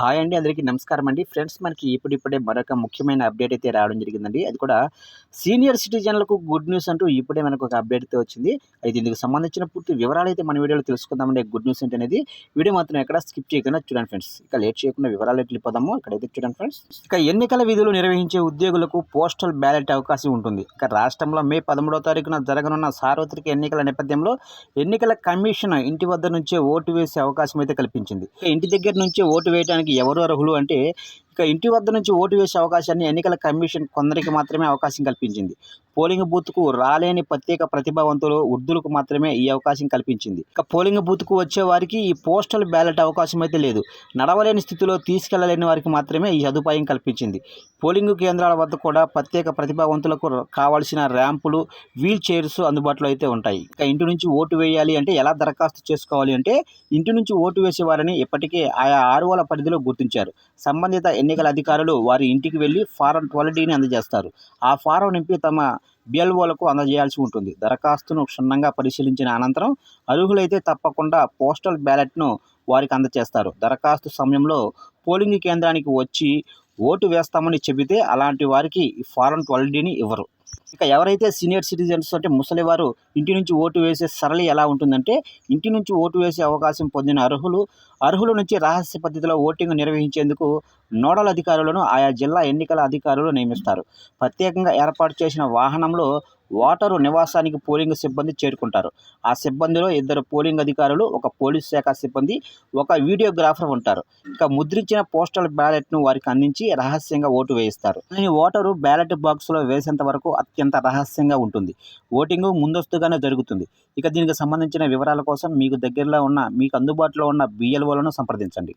Hi అండి అందరికీ నమస్కారం అండి. ఫ్రెండ్స్ మనకి ఇప్పుడిప్పుడే మరొక ముఖ్యమైన అప్డేట్ అయితే రావడం జరిగిందండి. అది కూడా సీనియర్ సిటిజన్లకు గుడ్ న్యూస్ అంటూ ఇప్పుడే మనకు ఒక అప్డేట్ అయితే వచ్చింది. అయితే ఇందుకు సంబంధించిన పూర్తి వివరాలు అయితే మన వీడియోలో తెలుసుకుందామండి. గుడ్ న్యూస్ ఏంటి అనేది వీడియో మాత్రం ఎక్కడ స్కిప్ చేయకుండా చూడండి ఫ్రెండ్స్. ఇక లేట్ చేయకుండా వివరాలు వెళ్ళిపోదాము. ఇక్కడైతే చూడండి ఫ్రెండ్స్. ఇక ఎన్నికల విధులు నిర్వహించే ఉద్యోగులకు పోస్టల్ బ్యాలెట్ అవకాశం ఉంటుంది. ఇక రాష్ట్రంలో మే పదమూడవ తారీఖున జరగనున్న సార్వత్రిక ఎన్నికల నేపథ్యంలో ఎన్నికల కమిషన్ ఇంటి వద్ద నుంచే ఓటు వేసే అవకాశం అయితే కల్పించింది. ఇంటి దగ్గర నుంచే ఓటు వేయడానికి ఎవరు అర్హులు అంటే ఇంటి వద్ద నుంచి ఓటు వేసే అవకాశాన్ని ఎన్నికల కమిషన్ కొందరికి మాత్రమే అవకాశం కల్పించింది. పోలింగ్ బూత్కు రాలేని ప్రత్యేక ప్రతిభావంతులు వృద్ధులకు మాత్రమే ఈ అవకాశం కల్పించింది. ఇక పోలింగ్ బూత్కు వచ్చే వారికి ఈ పోస్టల్ బ్యాలెట్ అవకాశం అయితే లేదు. నడవలేని స్థితిలో తీసుకెళ్ళలేని వారికి మాత్రమే ఈ సదుపాయం కల్పించింది. పోలింగ్ కేంద్రాల వద్ద కూడా ప్రత్యేక ప్రతిభావంతులకు కావాల్సిన ర్యాంపులు వీల్ చైర్స్ అందుబాటులో అయితే ఉంటాయి. ఇక ఇంటి నుంచి ఓటు వేయాలి అంటే ఎలా దరఖాస్తు చేసుకోవాలి అంటే ఇంటి నుంచి ఓటు వేసేవారని ఇప్పటికే ఆయా ఆరువల పరిధిలో గుర్తించారు. సంబంధిత ఎన్నికల అధికారులు వారి ఇంటికి వెళ్ళి ఫారం ట్వెల్వ్ అందజేస్తారు. ఆ ఫారం నింపి తమ బిఎల్ఓలకు అందజేయాల్సి ఉంటుంది. దరఖాస్తును క్షుణ్ణంగా పరిశీలించిన అనంతరం అర్హులైతే తప్పకుండా పోస్టల్ బ్యాలెట్ను వారికి అందజేస్తారు. దరఖాస్తు సమయంలో పోలింగ్ కేంద్రానికి వచ్చి ఓటు వేస్తామని చెబితే అలాంటి వారికి ఈ ఫారం ట్వెల్వ్ డీని ఇవ్వరు. ఇక ఎవరైతే సీనియర్ సిటిజన్స్ అంటే ముసలివారు ఇంటి నుంచి ఓటు వేసే సరళి ఎలా ఉంటుందంటే ఇంటి నుంచి ఓటు వేసే అవకాశం పొందిన అర్హులు అర్హుల నుంచి రహస్య పద్ధతిలో ఓటింగ్ నిర్వహించేందుకు నోడల్ అధికారులను ఆయా జిల్లా ఎన్నికల అధికారులు నియమిస్తారు. ప్రత్యేకంగా ఏర్పాటు చేసిన వాహనంలో ఓటరు నివాసానికి పోలింగ్ సిబ్బంది చేరుకుంటారు. ఆ సిబ్బందిలో ఇద్దరు పోలింగ్ అధికారులు ఒక పోలీస్ శాఖ సిబ్బంది ఒక వీడియోగ్రాఫర్ ఉంటారు. ఇక ముద్రించిన పోస్టల్ బ్యాలెట్ను వారికి అందించి రహస్యంగా ఓటు వేయిస్తారు. ఈ ఓటరు బ్యాలెట్ బాక్స్లో వేసేంత వరకు అత్యంత రహస్యంగా ఉంటుంది. ఓటింగ్ ముందస్తుగానే జరుగుతుంది. ఇక దీనికి సంబంధించిన వివరాల కోసం మీకు దగ్గరలో ఉన్న మీకు అందుబాటులో ఉన్న బిఎల్ఓలను సంప్రదించండి.